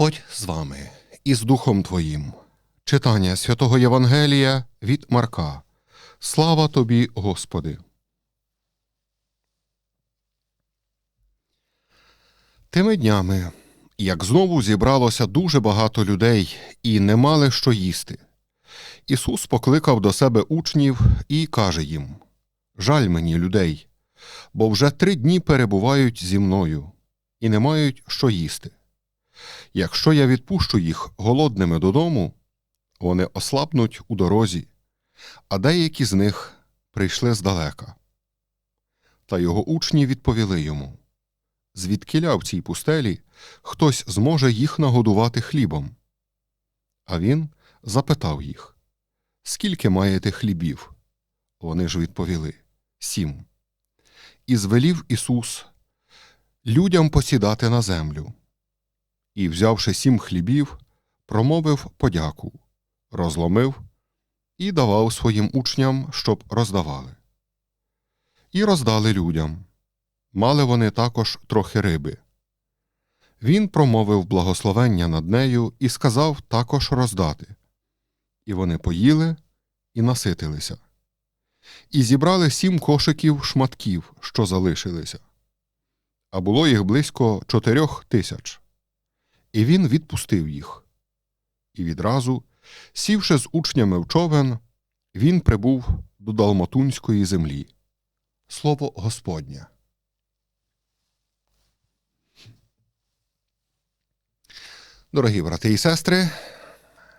Господь з вами і з Духом Твоїм. Читання святого Євангелія від Марка. Слава тобі, Господи. Тими днями, як знову зібралося дуже багато людей і не мали що їсти. Ісус покликав до себе учнів і каже їм: Жаль мені людей, бо вже три дні перебувають зі мною і не мають що їсти. Якщо я відпущу їх голодними додому, вони ослабнуть у дорозі, а деякі з них прийшли здалека. Та його учні відповіли йому звідкиля в цій пустелі хтось зможе їх нагодувати хлібом. А він запитав їх Скільки маєте хлібів? Вони ж відповіли Сім. І звелів Ісус людям посідати на землю. І, взявши сім хлібів, промовив подяку, розломив і давав своїм учням, щоб роздавали. І роздали людям. Мали вони також трохи риби. Він промовив благословення над нею і сказав також роздати. І вони поїли і наситилися. І зібрали сім кошиків шматків, що залишилися. А було їх близько чотирьох тисяч. І він відпустив їх. І відразу, сівши з учнями в човен, він прибув до Далматунської землі. Слово Господнє. Дорогі брати і сестри,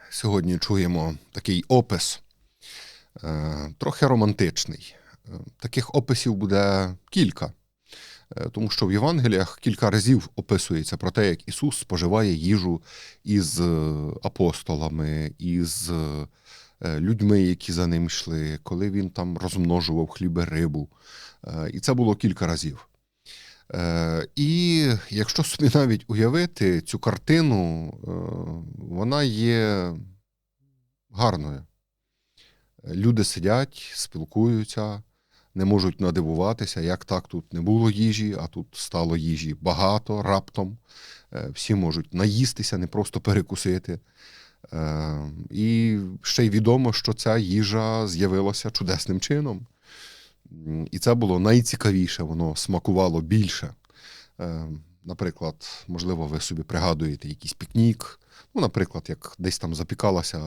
сьогодні чуємо такий опис, е, трохи романтичний. Е, Таких описів буде кілька, тому що в Євангеліях кілька разів описується про те, як Ісус споживає їжу із е, апостолами, із е, людьми, які за ним йшли, коли він там розмножував хліби рибу. Е, І це було кілька разів. Е, І якщо собі навіть уявити цю картину, е, вона є гарною. Люди сидять, спілкуються, не можуть надивуватися, як так тут не було їжі, а тут стало їжі багато раптом. Е, Всі можуть наїстися, не просто перекусити. Е, І ще й відомо, що ця їжа з'явилася чудесним чином. І це було найцікавіше, воно смакувало більше. Е, Наприклад, можливо, ви собі пригадуєте якийсь пікнік. Ну, наприклад, як десь там запікалася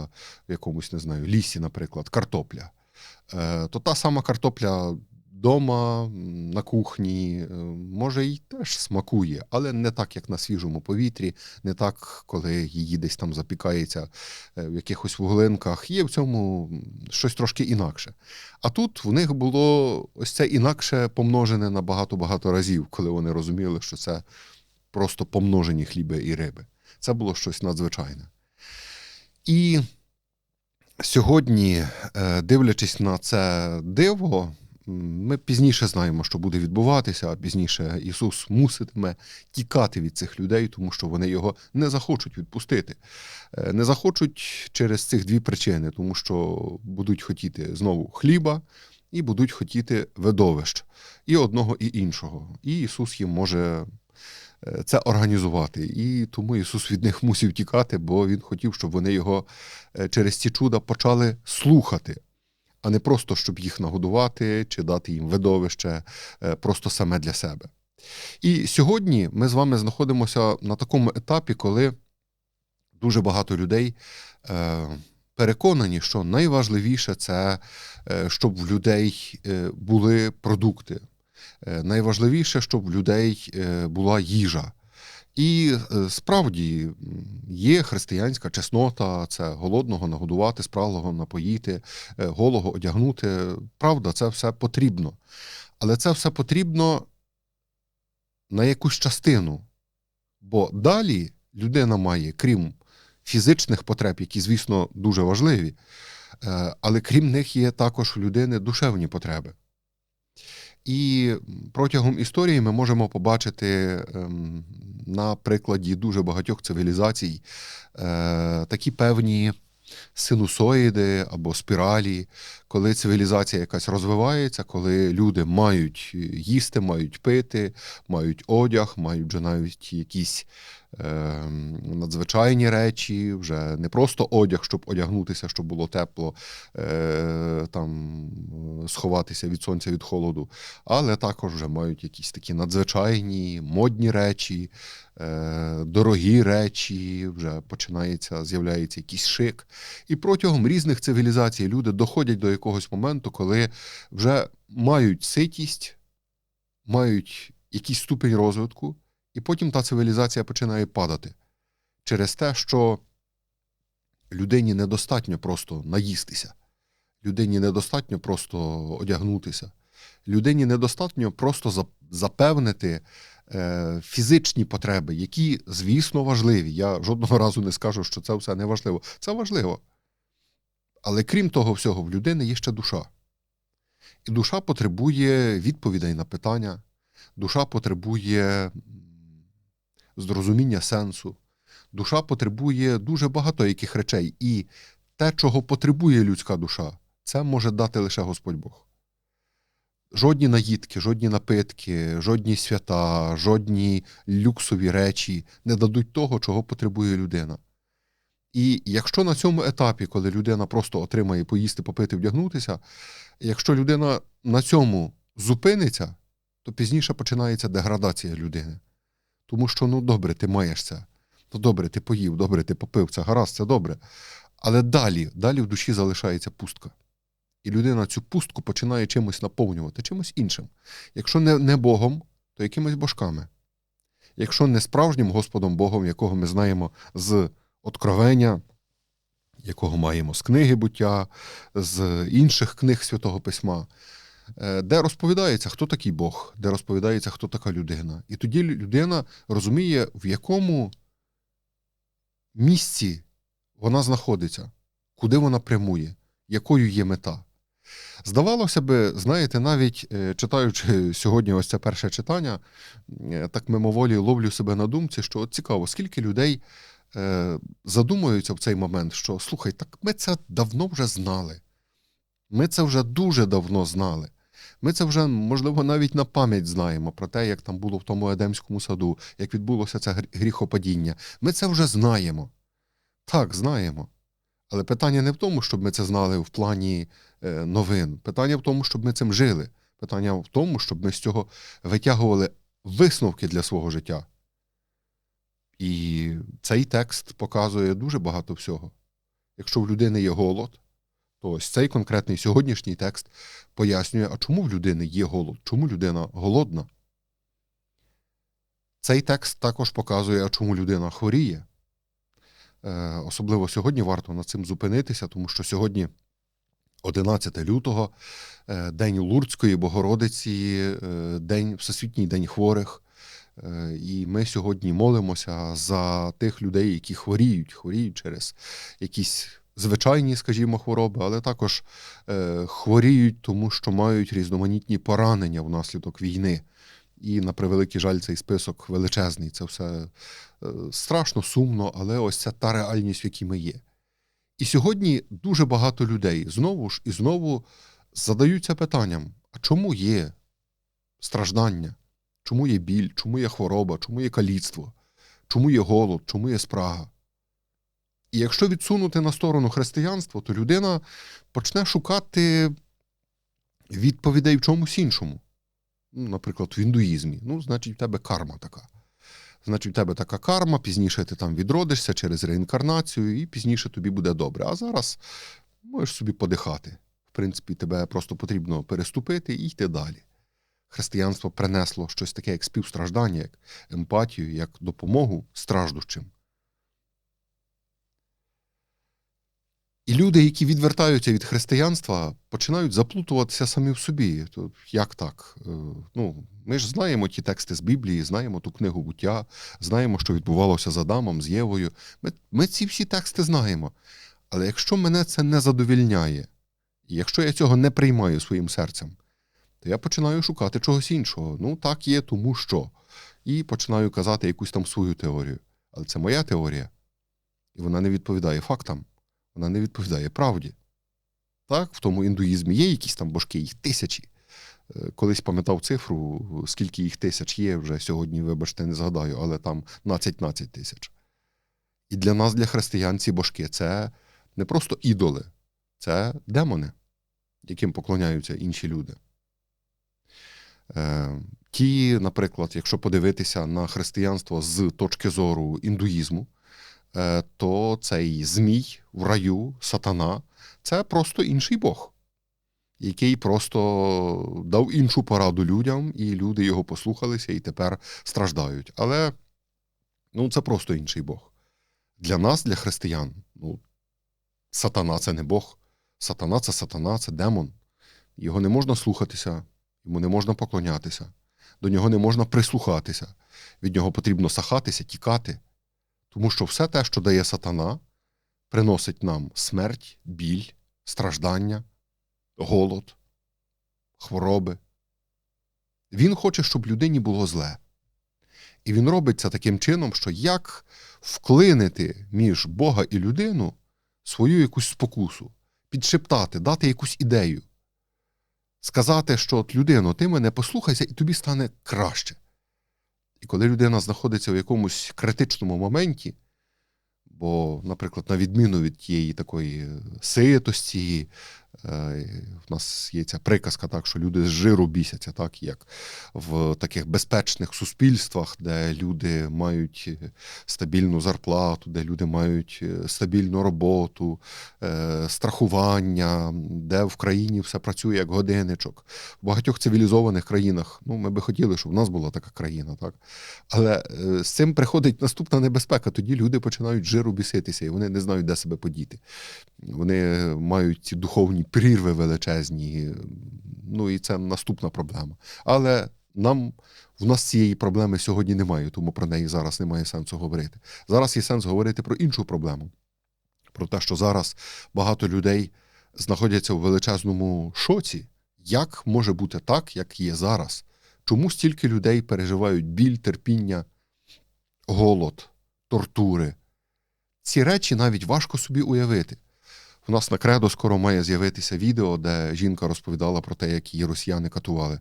в якомусь, не знаю, лісі, наприклад, картопля. Е, То та сама картопля вдома, на кухні, е, може, і теж смакує, але не так, як на свіжому повітрі, не так, коли її десь там запікається е, в якихось вуглинках. Є в цьому щось трошки інакше. А тут в них було ось це інакше помножене на багато-багато разів, коли вони розуміли, що це просто помножені хліби і риби. Це було щось надзвичайне. І сьогодні, е, дивлячись на це диво, ми пізніше знаємо, що буде відбуватися, а пізніше Ісус муситиме тікати від цих людей, тому що вони його не захочуть відпустити. Е, Не захочуть через цих дві причини, тому що будуть хотіти знову хліба і будуть хотіти видовищ і одного, і іншого. І Ісус їм може це організувати. І тому Ісус від них мусив тікати, бо Він хотів, щоб вони його е, через ці чуда почали слухати, а не просто щоб їх нагодувати чи дати їм видовище е, просто саме для себе. І сьогодні ми з вами знаходимося на такому етапі, коли дуже багато людей е, переконані, що найважливіше це, щоб в людей були продукти. Е, Найважливіше, щоб в людей е, була їжа. І е, справді є християнська чеснота, це голодного нагодувати, спраглого напоїти, голого одягнути. Правда, це все потрібно. Але це все потрібно на якусь частину. Бо далі людина має, крім фізичних потреб, які, звісно, дуже важливі, але крім них є також у людини душевні потреби. І протягом історії ми можемо побачити ем, на прикладі дуже багатьох цивілізацій е, такі певні синусоїди або спіралі, коли цивілізація якась розвивається, коли люди мають їсти, мають пити, мають одяг, мають вже навіть якісь надзвичайні речі, вже не просто одяг, щоб одягнутися, щоб було тепло, е, там, е, сховатися від сонця, від холоду, але також вже мають якісь такі надзвичайні, модні речі, е, дорогі речі, вже починається, з'являється якийсь шик. І протягом різних цивілізацій люди доходять до якогось моменту, коли вже мають ситість, мають якийсь ступень розвитку, і потім та цивілізація починає падати через те, що людині недостатньо просто наїстися, людині недостатньо просто одягнутися, людині недостатньо просто запевнити е, фізичні потреби, які, звісно, важливі. Я жодного разу не скажу, що це все не важливо. Це важливо. Але крім того всього, в людини є ще душа. І душа потребує відповідей на питання, душа потребує зрозуміння сенсу, душа потребує дуже багато яких речей. І те, чого потребує людська душа, це може дати лише Господь Бог. Жодні наїдки, жодні напитки, жодні свята, жодні люксові речі не дадуть того, чого потребує людина. І якщо на цьому етапі, коли людина просто отримає поїсти, попити, вдягнутися, якщо людина на цьому зупиниться, то пізніше починається деградація людини. Тому що, ну добре, ти маєш це. Ну добре, ти поїв, добре, ти попив, це гаразд, це добре. Але далі, далі в душі залишається пустка. І людина цю пустку починає чимось наповнювати, чимось іншим. Якщо не, не Богом, то якимись божками. Якщо не справжнім Господом Богом, якого ми знаємо з Откровення, якого маємо з книги буття, з інших книг Святого Письма, де розповідається, хто такий Бог, де розповідається, хто така людина. І тоді людина розуміє, в якому місці вона знаходиться, куди вона прямує, якою є мета. Здавалося би, знаєте, навіть е, читаючи сьогодні ось це перше читання, е, так мимоволі ловлю себе на думці, що от цікаво, скільки людей е, задумуються в цей момент, що слухай, так ми це давно вже знали. Ми це вже дуже давно знали. Ми це вже, можливо, навіть на пам'ять знаємо про те, як там було в тому Едемському саду, як відбулося це гріхопадіння. Ми це вже знаємо. Так, знаємо. Але питання не в тому, щоб ми це знали в плані е, новин. Питання в тому, щоб ми цим жили. Питання в тому, щоб ми з цього витягували висновки для свого життя. І цей текст показує дуже багато всього. Якщо в людини є голод, то ось цей конкретний сьогоднішній текст пояснює, а чому в людини є голод, чому людина голодна. Цей текст також показує, а чому людина хворіє. Е, Особливо сьогодні варто над цим зупинитися, тому що сьогодні 11 лютого, е, День Лурдської Богородиці, е, День Всесвітній День хворих. І ми сьогодні молимося за тих людей, які хворіють, хворіють через якісь звичайні, скажімо, хвороби, але також е, хворіють, тому що мають різноманітні поранення внаслідок війни. І на превеликий жаль, цей список величезний. Це все е, страшно сумно, але ось це та реальність, в якій ми є. І сьогодні дуже багато людей знову ж і знову задаються питанням: а чому є страждання? Чому є біль, чому є хвороба, чому є каліцтво, чому є голод, чому є спрага? І якщо відсунути на сторону християнство, то людина почне шукати відповідей в чомусь іншому. Ну, наприклад, в індуїзмі. Ну, значить, в тебе карма така. Значить, в тебе така карма, пізніше ти там відродишся через реінкарнацію, і пізніше тобі буде добре. А зараз можеш собі подихати. В принципі, тебе просто потрібно переступити і йти далі. Християнство принесло щось таке, як співстраждання, як емпатію, як допомогу страждущим. І люди, які відвертаються від християнства, починають заплутуватися самі в собі. То як так? Е, Ну, ми ж знаємо ті тексти з Біблії, знаємо ту книгу буття, знаємо, що відбувалося з Адамом, з Євою. Ми, ми ці всі тексти знаємо. Але якщо мене це не задовільняє, і якщо я цього не приймаю своїм серцем, то я починаю шукати чогось іншого. Ну, так є, тому що. І починаю казати якусь там свою теорію. Але це моя теорія. І вона не відповідає фактам, вона не відповідає правді. Так, в тому індуїзмі є якісь там божки, їх тисячі. Е, Колись пам'ятав цифру, скільки їх тисяч є, вже сьогодні, вибачте, не згадаю, але там 15-15 тисяч. І для нас, для християн, ці божки це не просто ідоли, це демони, яким поклоняються інші люди. Е, Ті, наприклад, якщо подивитися на християнство з точки зору індуїзму, то цей змій в раю, сатана це просто інший Бог, який просто дав іншу пораду людям, і люди його послухалися і тепер страждають. Але ну, це просто інший Бог. Для нас, для християн, ну, сатана це не Бог. Сатана це сатана, це демон. Його не можна слухатися, йому не можна поклонятися, до нього не можна прислухатися. Від нього потрібно сахатися, тікати. Тому що все те, що дає сатана, приносить нам смерть, біль, страждання, голод, хвороби. Він хоче, щоб людині було зле. І він робить це таким чином, що як вклинити між Бога і людину свою якусь спокусу, підшептати, дати якусь ідею, сказати, що от людино, ти мене послухайся, і тобі стане краще. І коли людина знаходиться в якомусь критичному моменті, бо, наприклад, на відміну від тієї такої ситості, е, в нас є ця приказка, так, що люди з жиру бісяться, так, як в таких безпечних суспільствах, де люди мають стабільну зарплату, де люди мають е, стабільну роботу, е, страхування, де в країні все працює як годинничок. В багатьох цивілізованих країнах, ну, ми би хотіли, щоб в нас була така країна, так? Але е, з цим приходить наступна небезпека. Тоді люди починають жиру біситися, і вони не знають, де себе подіти. Вони мають ці духовні прірви величезні. Ну і це наступна проблема. Але нам в нас цієї проблеми сьогодні немає, тому про неї зараз немає сенсу говорити. Зараз є сенс говорити про іншу проблему. Про те, що зараз багато людей знаходяться в величезному шоці. Як може бути так, як є зараз? Чому стільки людей переживають біль, терпіння, голод, тортури? Ці речі навіть важко собі уявити. У нас на кредо скоро має з'явитися відео, де жінка розповідала про те, як її росіяни катували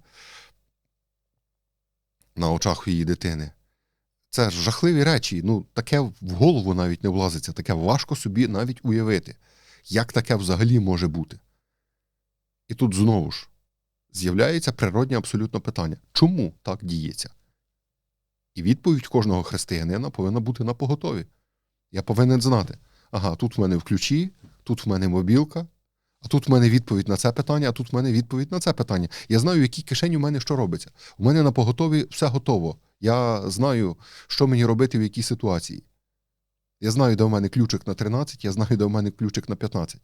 на очах її дитини. Це ж жахливі речі. Ну, таке в голову навіть не влазиться, таке важко собі навіть уявити, як таке взагалі може бути. І тут знову ж з'являється природнє абсолютно питання: чому так діється? І відповідь кожного християнина повинна бути на поготові. Я повинен знати, ага, тут в мене в ключі, тут в мене мобілка, а тут в мене відповідь на це питання, а тут в мене відповідь на це питання. Я знаю, в якій кишені в мене що робиться. У мене на поготові все готово. Я знаю, що мені робити в якій ситуації. Я знаю, де в мене ключик на 13, я знаю, де в мене ключик на 15.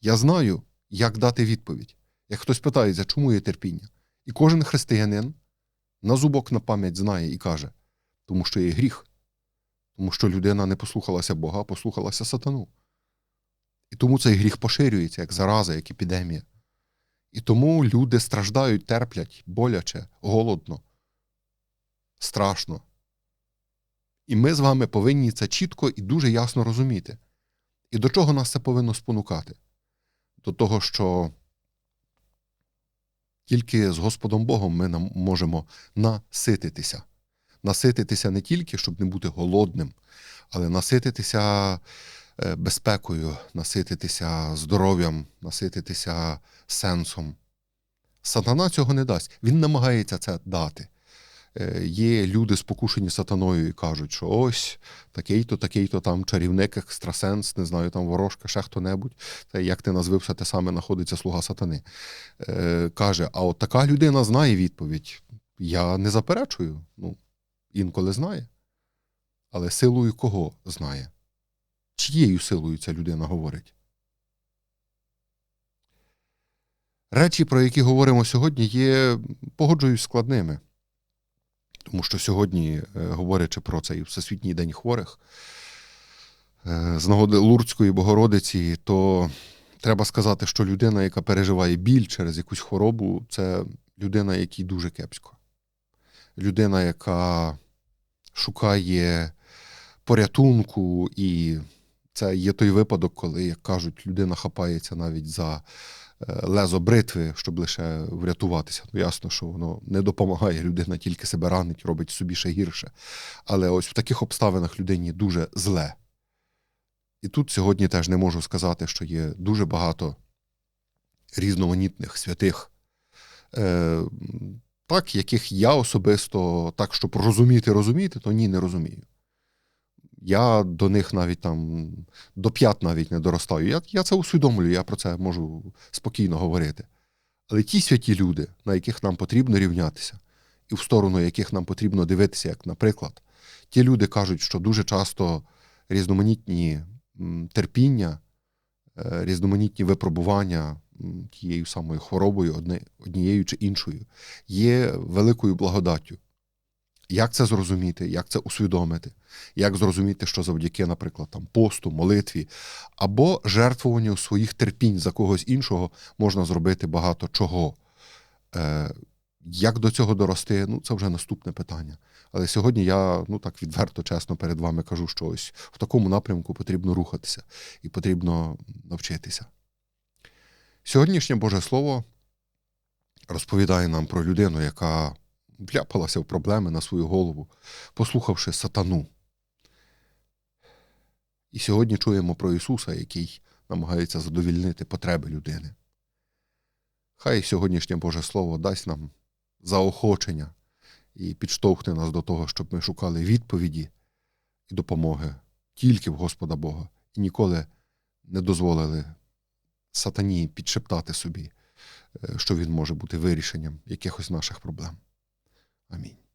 Я знаю, як дати відповідь. Як хтось питається, чому є терпіння? І кожен християнин на зубок на пам'ять знає і каже, тому що є гріх, тому що людина не послухалася Бога, послухалася сатану. І тому цей гріх поширюється, як зараза, як епідемія. І тому люди страждають, терплять, боляче, голодно, страшно. І ми з вами повинні це чітко і дуже ясно розуміти. І до чого нас це повинно спонукати? До того, що тільки з Господом Богом ми нам можемо насититися. Насититися не тільки, щоб не бути голодним, але насититися безпекою, насититися здоров'ям, насититися сенсом. Сатана цього не дасть. Він намагається це дати. Е, Є люди, спокушені сатаною, і кажуть, що ось такий-то, такий-то там чарівник, екстрасенс, не знаю, там ворожка, ще хто-небудь. Це як ти назвився, те саме знаходиться слуга сатани. Е, Каже: а от така людина знає відповідь. Я не заперечую. Ну, інколи знає. Але силою кого знає? Чиєю силою ця людина говорить? Речі, про які говоримо сьогодні, є, погоджуюсь, складними. Тому що сьогодні, е, говорячи про цей Всесвітній день хворих, е, з нагоди Лурдської Богородиці, то треба сказати, що людина, яка переживає біль через якусь хворобу, це людина, якій дуже кепсько. Людина, яка шукає порятунку, і це є той випадок, коли, як кажуть, людина хапається навіть за е, лезо бритви, щоб лише врятуватися. Ну, ясно, що воно не допомагає, людина тільки себе ранить, робить собі ще гірше. Але ось в таких обставинах людині дуже зле. І тут сьогодні теж не можу сказати, що є дуже багато різноманітних святих, е, так, яких я особисто, так, щоб розуміти, розуміти, то ні, не розумію. Я до них навіть там до п'ят навіть не доростаю. Я, я це усвідомлюю, я про це можу спокійно говорити. Але ті святі люди, на яких нам потрібно рівнятися, і в сторону яких нам потрібно дивитися, як, наприклад, ті люди кажуть, що дуже часто різноманітні терпіння, е, різноманітні випробування тією самою хворобою, однією чи іншою, є великою благодаттю. Як це зрозуміти, як це усвідомити, як зрозуміти, що завдяки, наприклад, там, посту, молитві або жертвуванню своїх терпінь за когось іншого можна зробити багато чого. Е, як до цього дорости, ну це вже наступне питання. Але сьогодні я ну так відверто, чесно перед вами кажу, що ось в такому напрямку потрібно рухатися і потрібно навчитися. Сьогоднішнє Боже Слово розповідає нам про людину, яка вляпалася в проблеми на свою голову, послухавши сатану. І сьогодні чуємо про Ісуса, який намагається задовільнити потреби людини. Хай сьогоднішнє Боже Слово дасть нам заохочення і підштовхне нас до того, щоб ми шукали відповіді і допомоги тільки в Господа Бога і ніколи не дозволили сатані підшептати собі, е, що він може бути вирішенням якихось наших проблем. Amen.